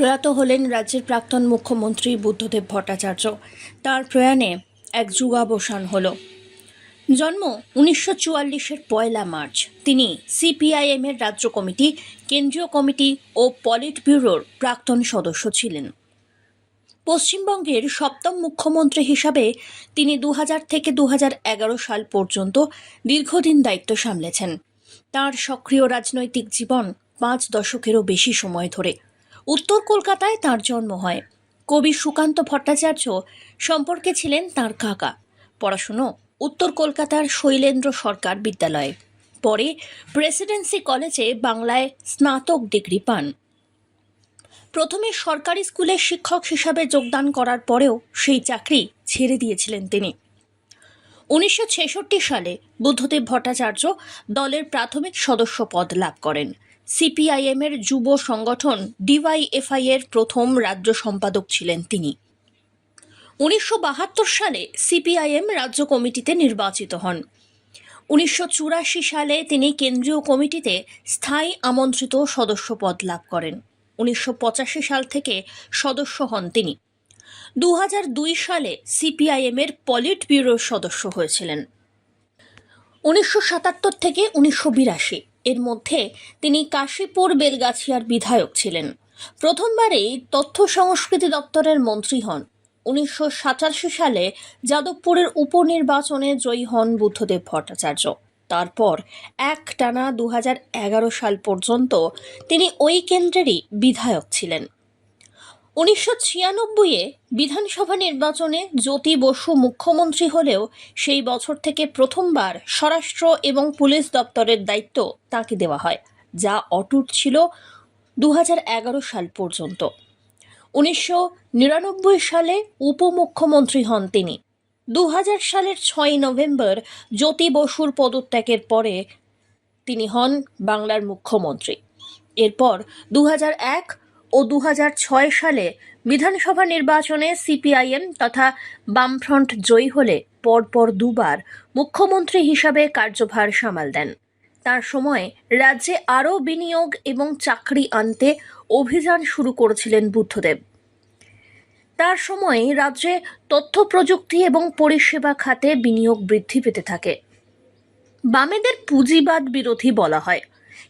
প্রয়াত হলেন রাজ্যের প্রাক্তন মুখ্যমন্ত্রী বুদ্ধদেব ভট্টাচার্য। তার প্রয়াণে এক যুগাবসান হল। জন্ম উনিশশো চুয়াল্লিশের পয়লা মার্চ। তিনি সিপিআইএম এর রাজ্য কমিটি, কেন্দ্রীয় কমিটি ও পলিট ব্যুরোর প্রাক্তন সদস্য ছিলেন। পশ্চিমবঙ্গের সপ্তম মুখ্যমন্ত্রী হিসাবে তিনি দু হাজার থেকে দু হাজার এগারো সাল পর্যন্ত দীর্ঘদিন দায়িত্ব সামলেছেন। তার সক্রিয় রাজনৈতিক জীবন পাঁচ দশকেরও বেশি সময় ধরে। উত্তর কলকাতায় তার জন্ম হয়। কবি সুকান্ত ভট্টাচার্য সম্পর্কে ছিলেন তার কাকা। পড়াশুনো উত্তর কলকাতার শৈলেন্দ্র সরকার বিদ্যালয়ে। পরে প্রেসিডেন্সি কলেজে বাংলায় স্নাতক ডিগ্রি পান। প্রথমে সরকারি স্কুলে শিক্ষক হিসাবে যোগদান করার পরেও সেই চাকরি ছেড়ে দিয়েছিলেন তিনি। উনিশশো ছেষট্টি সালে বুদ্ধদেব ভট্টাচার্য দলের প্রাথমিক সদস্য পদ লাভ করেন। সিপিআইএম এর যুব সংগঠন ডিওয়াইএফআই এর প্রথম রাজ্য সম্পাদক ছিলেন তিনি। উনিশশো বাহাত্তর সালে সিপিআইএম রাজ্য কমিটিতে নির্বাচিত হন। উনিশশো চুরাশি সালে তিনি কেন্দ্রীয় কমিটিতে স্থায়ী আমন্ত্রিত সদস্য পদ লাভ করেন। উনিশশো পঁচাশি সাল থেকে সদস্য হন তিনি। দু সালে সিপিআইএম এর পলিট ব্যুরোর সদস্য হয়েছিলেন। উনিশশো সাতাত্তর থেকে উনিশশো বিরাশি এর মধ্যে তিনি কাশীপুর বেলগাছিয়ার বিধায়ক ছিলেন। প্রথমবারেই তথ্য সংস্কৃতি দপ্তরের মন্ত্রী হন। উনিশশো সাতাশি সালে যাদবপুরের উপনির্বাচনে জয়ী হন বুদ্ধদেব ভট্টাচার্য। তারপর এক টানা দু হাজার এগারো সাল পর্যন্ত তিনি ওই কেন্দ্রেরই বিধায়ক ছিলেন। উনিশশো ছিয়ানব্বইয়ে বিধানসভা নির্বাচনে জ্যোতি বসু মুখ্যমন্ত্রী হলেও সেই বছর থেকে প্রথমবার স্বরাষ্ট্র এবং পুলিশ দপ্তরের দায়িত্ব তাকে দেওয়া হয়, যা অটুট ছিল দু হাজার এগারো সাল পর্যন্ত। উনিশশো নিরানব্বই সালে উপমুখ্যমন্ত্রী হন তিনি। দু হাজার সালের ছয়ই নভেম্বর জ্যোতি বসুর পদত্যাগের পরে তিনি হন বাংলার মুখ্যমন্ত্রী। এরপর দু এক ও দু সালে বিধানসভা নির্বাচনে সিপিআইএম তথা বামফ্রন্ট জয়ী হলে পরপর দুবার মুখ্যমন্ত্রী হিসাবে কার্যভার সামাল দেন। তার সময় রাজ্যে আরও বিনিয়োগ এবং চাকরি আনতে অভিযান শুরু করেছিলেন বুদ্ধদেব। তার সময়ে রাজ্যে তথ্য প্রযুক্তি এবং পরিষেবা খাতে বিনিয়োগ বৃদ্ধি পেতে থাকে। বামেদের পুঁজিবাদ বিরোধী বলা হয়।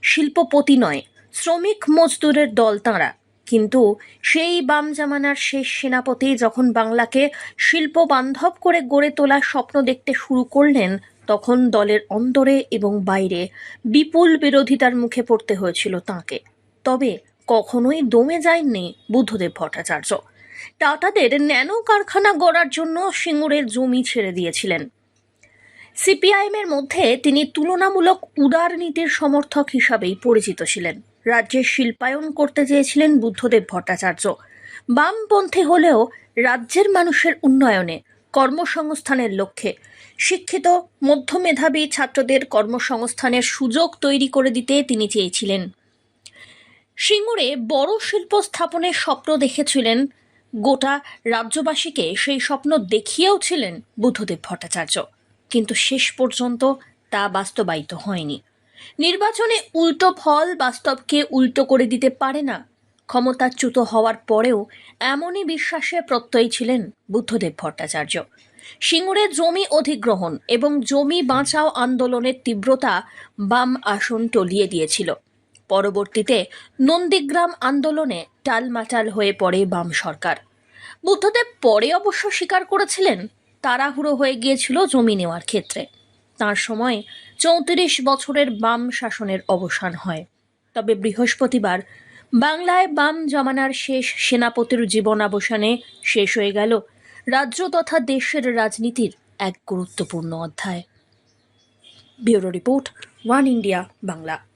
শিল্পপতি নয়, শ্রমিক মজদুরের দল তাঁরা। কিন্তু সেই বাম জামানার শেষ সেনাপতি যখন বাংলাকে শিল্প বান্ধব করে গড়ে তোলার স্বপ্ন দেখতে শুরু করলেন, তখন দলের অন্তরে এবং বাইরে বিপুল বিরোধিতার মুখে পড়তে হয়েছিল তাঁকে। তবে কখনোই দমে যায়নি বুদ্ধদেব ভট্টাচার্য। টাটাদের ন্যানো কারখানা গড়ার জন্য সিঙ্গুরের জমি ছেড়ে দিয়েছিলেন। সিপিআইএমের মধ্যে তিনি তুলনামূলক উদার নীতির সমর্থক হিসাবেই পরিচিত ছিলেন। রাজ্যের শিল্পায়ন করতে চেয়েছিলেন বুদ্ধদেব ভট্টাচার্য। বামপন্থী হলেও রাজ্যের মানুষের উন্নয়নে কর্মসংস্থানের লক্ষ্যে শিক্ষিত, মধ্যমেধাবী ছাত্রদের কর্মসংস্থানের সুযোগ তৈরি করে দিতে তিনি চেয়েছিলেন। সিঙ্গুরে বড় শিল্প স্থাপনের স্বপ্ন দেখেছিলেন গোটা রাজ্যবাসীকে, সেই স্বপ্ন দেখিয়েও ছিলেন বুদ্ধদেব ভট্টাচার্য। কিন্তু শেষ পর্যন্ত তা বাস্তবায়িত হয়নি। নির্বাচনে উল্টো ফল বাস্তবকে উল্টো করে দিতে পারে না। ক্ষমতাচ্যুত হওয়ার পরেও এমনই বিশ্বাসে প্রত্যয়ী ছিলেন বুদ্ধদেব ভট্টাচার্য। সিঙ্গুরে জমি অধিগ্রহণ এবং জমি বাঁচাও আন্দোলনের তীব্রতা বাম আসন টলিয়ে দিয়েছিল। পরবর্তীতে নন্দীগ্রাম আন্দোলনে টালমাটাল হয়ে পড়ে বাম সরকার। বুদ্ধদেব পরে অবশ্য স্বীকার করেছিলেন, তাড়াহুড়ো হয়ে গিয়েছিল জমি নেওয়ার ক্ষেত্রে। তার সময় চৌত্রিশ বছরের বাম শাসনের অবসান হয়। তবে বৃহস্পতিবার বাংলায় বাম জমানার শেষ সেনাপতির জীবন অবসানে শেষ হয়ে গেল রাজ্য তথা দেশের রাজনীতির এক গুরুত্বপূর্ণ অধ্যায়। Bureau report, one India, Bangla.